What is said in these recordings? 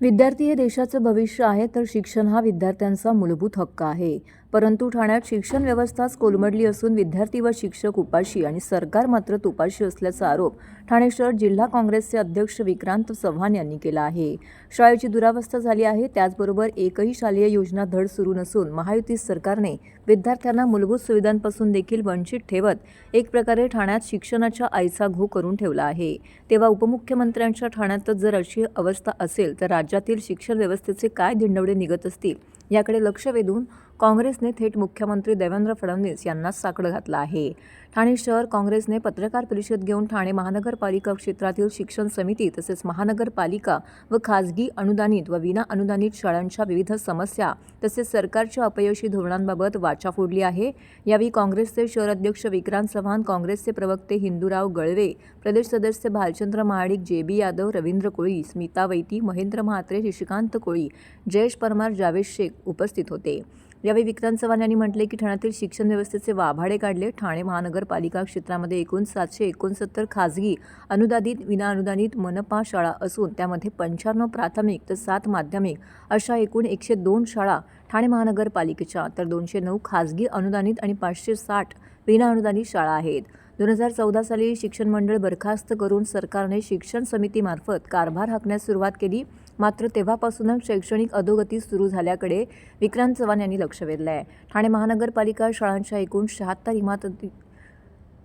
विद्यार्थी हे देशाचं भविष्य आहे तर शिक्षण हा विद्यार्थ्यांचा मूलभूत हक्क आहे. परंतु ठाण्यात शिक्षण व्यवस्थाच कोलमडली असून विद्यार्थी व शिक्षक उपाशी आणि सरकार मात्र तुपाशी असल्याचा आरोप ठाणे शहर जिल्हा काँग्रेसचे अध्यक्ष विक्रांत चव्हाण यांनी केला आहे. शाळेची दुरावस्था झाली आहे. त्याचबरोबर एकही शालेय योजना धड सुरू नसून महायुती सरकारने विद्यार्थ्यांना मूलभूत सुविधांपासून देखील वंचित ठेवत एक प्रकारे ठाण्यात शिक्षणाच्या आईचा घो करून ठेवला आहे. तेव्हा उपमुख्यमंत्र्यांच्या ठाण्यातच जर अशी अवस्था असेल तर राज्यातील शिक्षण व्यवस्थेचे काय धिंडवडे निघत असतील याकडे लक्ष वेधून काँग्रेसने थेट मुख्यमंत्री देवेंद्र फडणवीस यांनाच साकडं घातलं आहे. ठाणे शहर काँग्रेसने पत्रकार परिषद घेऊन ठाणे महानगरपालिका क्षेत्रातील शिक्षण समिती तसेच महानगरपालिका व खाजगी अनुदानित व विना अनुदानित शाळांच्या विविध समस्या तसेच सरकारच्या अपयशी धोरणांबाबत वाचा फोडली आहे. यावेळी काँग्रेसचे शहर अध्यक्ष विक्रांत चव्हाण काँग्रेसचे प्रवक्ते हिंदूराव गळवे प्रदेश सदस्य भालचंद्र महाडिक जे बी यादव रवींद्र कोळी स्मिता वैती महेंद्र म्हात्रे शशिकांत कोळी जयेश परमार जावेद शेख उपस्थित होते. यावेळी विक्रांत चव्हाण यांनी म्हटले की ठाण्यातील शिक्षण व्यवस्थेचे वाभाडे काढले. ठाणे महानगरपालिका क्षेत्रामध्ये एकूण सातशे एकोणसत्तर खाजगी अनुदानित विनाअनुदानित मनपा शाळा असून त्यामध्ये पंच्याण्णव प्राथमिक तर सात माध्यमिक अशा एकूण एकशे दोन शाळा ठाणे महानगरपालिकेच्या तर दोनशे नऊ खाजगी अनुदानित आणि पाचशे साठ विनाअनुदानित शाळा आहेत. दोन हजार चौदा साली शिक्षण मंडळ बरखास्त करून सरकारने शिक्षण समितीमार्फत कारभार हाकण्यास सुरुवात केली. मात्र तेव्हापासूनच शैक्षणिक अधोगती सुरू झाल्याकडे विक्रांत चव्हाण यांनी लक्ष वेधलं आहे ठाणे महानगरपालिका शाळांच्या एकूण शहात्तर इमारती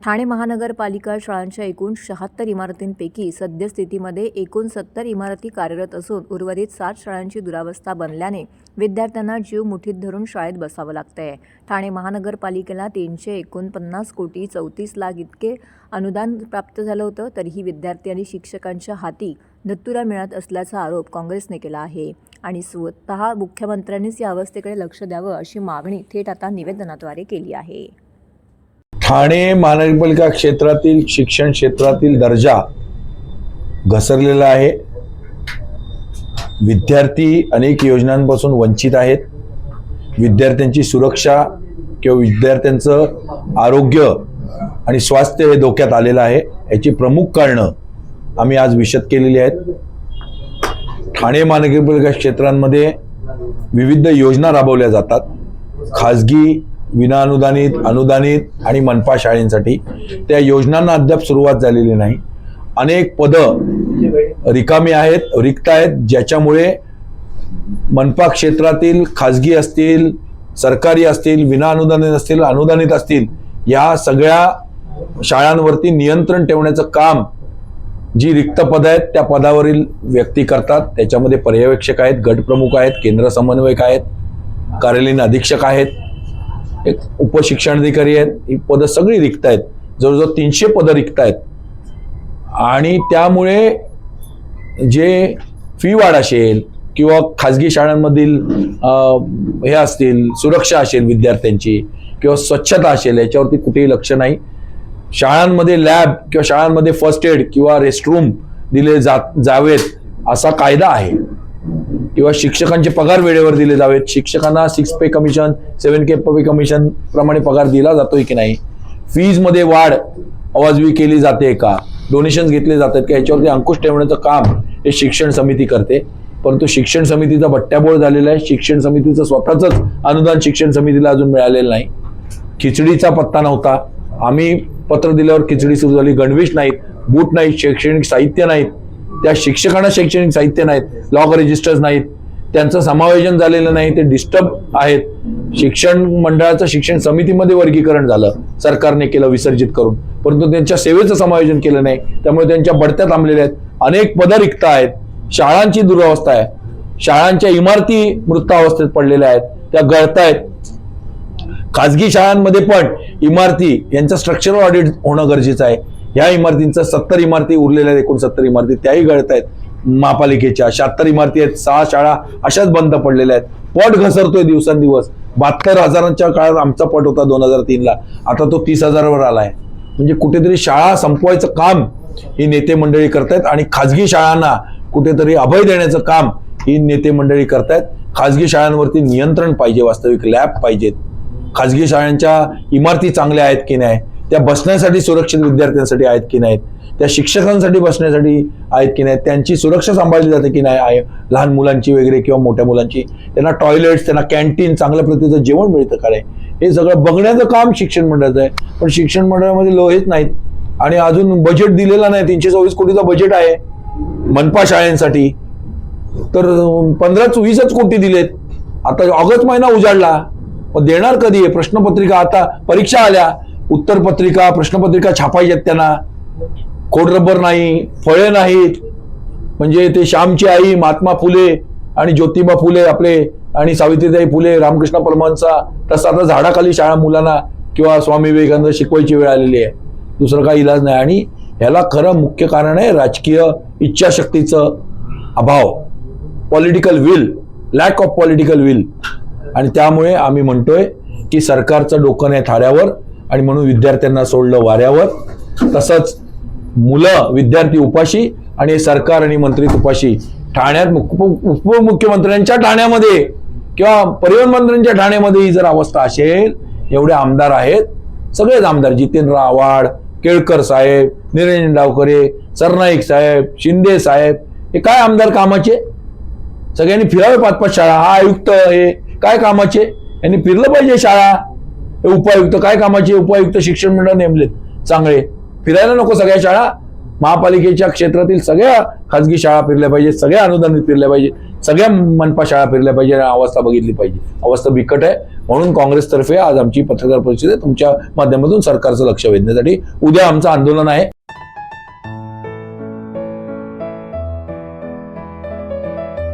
ठाणे महानगरपालिका शाळांच्या एकूण शहात्तर इमारतींपैकी सद्यस्थितीमध्ये एकूण सत्तर इमारती कार्यरत असून उर्वरित सात शाळांची दुरावस्था बनल्याने विद्यार्थ्यांना जीव मुठीत धरून शाळेत बसावं लागतंय. ठाणे महानगरपालिकेला तीनशे एकोणपन्नास कोटी चौतीस लाख इतके अनुदान प्राप्त झालं होतं तरीही विद्यार्थी आणि शिक्षकांच्या हाती धत्तुरा मिळत असल्याचा आरोप काँग्रेसने केला आहे. आणि स्वतः मुख्यमंत्र्यांनीच या अवस्थेकडे लक्ष द्यावं अशी मागणी थेट आता निवेदनाद्वारे केली आहे. ठाणे महानगरपालिका क्षेत्रातील शिक्षण क्षेत्रातील दर्जा घसरलेला आहे. विद्यार्थी अनेक योजनांपासून वंचित आहेत. विद्यार्थ्यांची सुरक्षा किंवा विद्यार्थ्यांचं आरोग्य आणि स्वास्थ्य हे धोक्यात आलेलं आहे. याची प्रमुख कारणं आम्ही आज विशद केलेली आहेत. ठाणे महानगरपालिका क्षेत्रांमध्ये विविध योजना राबवल्या जातात. खाजगी विनाअनुदानित अनुदानित आणि मनपा शाळेंसाठी. त्या योजनांना अद्याप सुरुवात झालेली नाही. अनेक पदं रिकामी आहेत रिक्त आहेत ज्याच्यामुळे मनपा क्षेत्रातील खाजगी असतील सरकारी असतील विनाअनुदानित असतील अनुदानित असतील या सगळ्या शाळांवरती नियंत्रण ठेवण्याचं काम जी रिक्त पदं आहेत त्या पदावरील व्यक्ती करतात. त्याच्यामध्ये पर्यवेक्षक आहेत गटप्रमुख आहेत केंद्र समन्वयक आहेत कार्यालयीन अधीक्षक आहेत एक उपशिक्षणाधिकारी आहेत. ही पदं सगळी रिक्त आहेत. जवळजवळ तीनशे पदं रिक्त आहेत. आणि त्यामुळे जे फी वाढ असेल किंवा खाजगी शाळांमधील हे असतील सुरक्षा असेल विद्यार्थ्यांची किंवा स्वच्छता असेल याच्यावरती कुठेही लक्ष नाही. शाळांमध्ये लॅब किंवा शाळांमध्ये फर्स्ट एड किंवा रेस्टरूम दिले जा जावेत असा कायदा आहे. किंवा शिक्षकांचे पगार वेळेवर दिले जावेत. शिक्षकांना सिक्स पे कमिशन सेव्हन के पे कमिशन प्रमाणे पगार दिला जातोय की नाही? फीजमध्ये वाढ अवाजवी केली जाते का? डोनेशन घेतले जातात का? याच्यावरती अंकुश ठेवण्याचं काम हे शिक्षण समिती करते. परंतु शिक्षण समितीचा बट्ट्याबोळ झालेला आहे. शिक्षण समितीचं स्वतःच अनुदान शिक्षण समितीला अजून मिळालेलं नाही. खिचडीचा पत्ता नव्हता. आम्ही पत्र दिल्यावर खिचडी सुरू झाली. गणवेश नाहीत बूट नाहीत शैक्षणिक साहित्य नाहीत. त्या शिक्षकांना शैक्षणिक साहित्य नाहीत लॉग रजिस्टर्स नाहीत. त्यांचं समायोजन झालेलं नाही ते डिस्टर्ब आहेत. शिक्षण मंडळाचं शिक्षण समितीमध्ये वर्गीकरण झालं सरकारने केलं विसर्जित करून. परंतु त्यांच्या सेवेचं समायोजन केलं नाही त्यामुळे त्यांच्या बढत्या थांबलेल्या आहेत. अनेक पदं रिक्त आहेत. शाळांची दुरावस्था आहे. शाळांच्या इमारती मृतावस्थेत पडलेल्या आहेत. त्या गळतायत. खाजगी शाळांमध्ये पण इमारती यांचं स्ट्रक्चरल ऑडिट होणं गरजेचं आहे. या इमारतींचं सत्तर इमारती उरलेल्या आहेत एकूण सत्तर इमारती त्याही गळत आहेत. महापालिकेच्या शहात्तर इमारती आहेत सहा शाळा अशाच बंद पडलेल्या आहेत. पट घसरतोय दिवसांदिवस. बहात्तर हजारांच्या काळात आमचा पट होता दोन हजार तीनला. आता तो तीस हजारावर आला आहे म्हणजे कुठेतरी शाळा संपवायचं काम ही नेते मंडळी करतायत आणि खाजगी शाळांना कुठेतरी अभय देण्याचं काम ही नेते मंडळी करतायत. खाजगी शाळांवरती नियंत्रण पाहिजे वास्तविक लॅब पाहिजेत. खाजगी शाळांच्या इमारती चांगल्या आहेत की नाही? त्या बसण्यासाठी सुरक्षित विद्यार्थ्यांसाठी आहेत की नाहीत? त्या शिक्षकांसाठी बसण्यासाठी आहेत की नाहीत? त्यांची सुरक्षा सांभाळली जाते की नाही? आहे लहान मुलांची वगैरे किंवा मोठ्या मुलांची? त्यांना टॉयलेट्स त्यांना कॅन्टीन चांगल्या प्रतीचं जेवण मिळतं काय हे सगळं बघण्याचं काम शिक्षण मंडळाचं आहे. पण शिक्षण मंडळामध्ये लो हेच नाहीत. आणि अजून बजेट दिलेला नाही. तीनशे चोवीस कोटीचं बजेट आहे. मनपा शाळेंसाठी. तर पंधराच वीसच कोटी दिलेत. आता ऑगस्ट महिना उजाडला. मग देणार कधी आहे? प्रश्नपत्रिका आता परीक्षा आल्या. उत्तरपत्रिका प्रश्नपत्रिका छापायच्यात त्यांना. खोडरबर नाही फळे नाहीत. म्हणजे ते श्यामची आई महात्मा फुले आणि ज्योतिबा फुले आपले आणि सावित्रीताई फुले रामकृष्ण परमांचा तसं आता झाडाखाली शाळा मुलांना किंवा स्वामी विवेकानंद शिकवायची वेळ आलेली आहे. दुसरं काही इलाज नाही. आणि ह्याला खरं मुख्य कारण आहे राजकीय इच्छाशक्तीचं अभाव. Political will lack of political will आणि त्यामुळे आम्ही म्हणतोय की सरकारचं डोकं नाही थाऱ्यावर आणि म्हणून विद्यार्थ्यांना सोडलं वाऱ्यावर. तसंच मुलं विद्यार्थी उपाशी आणि सरकार आणि मंत्री उपाशी ठाण्यात मुख- उपमुख्यमंत्र्यांच्या ठाण्यामध्ये किंवा परिवहन मंत्र्यांच्या ठाण्यामध्ये ही जर अवस्था असेल एवढे आमदार आहेत. सगळेच आमदार जितेंद्र आव्हाड केळकर साहेब निरंजन डावकरे सरनाईक साहेब शिंदे साहेब हे काय आमदार कामाचे? सगळ्यांनी फिरावे पाच पाच शाळा. हा आयुक्त हे काय कामाचे? यांनी फिरलं पाहिजे शाळा. हे उपायुक्त काय कामाचे? उपायुक्त शिक्षण मंडळ नेमलेत चांगले. फिरायला नको सगळ्या शाळा. महापालिकेच्या क्षेत्रातील सगळ्या खाजगी शाळा फिरल्या पाहिजे सगळ्या अनुदानित फिरल्या पाहिजे सगळ्या मनपा शाळा फिरल्या पाहिजे आणि अवस्था बघितली पाहिजे. अवस्था बिकट आहे. म्हणून काँग्रेसतर्फे आज आमची पत्रकार परिषद आहे. तुमच्या माध्यमातून सरकारचं लक्ष वेधण्यासाठी उद्या आमचं आंदोलन आहे.